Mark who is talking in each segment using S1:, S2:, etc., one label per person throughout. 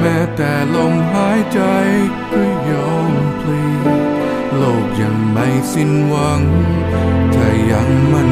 S1: แม้แต่ลมหายใจก็ยอมพลีโลกยังไม่สิ้นหวังถ้ายังมัน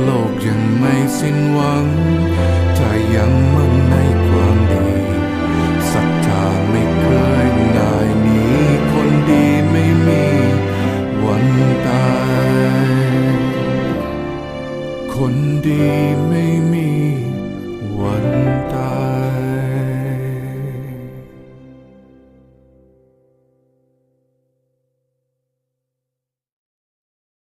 S1: โลกยังไม่สิ้นหวัง ถ้ายังมั่นในความดีศรัทธาไม่เคยนายนี้คนดีไม่มีวันตาย คนดีไม่มีวันตาย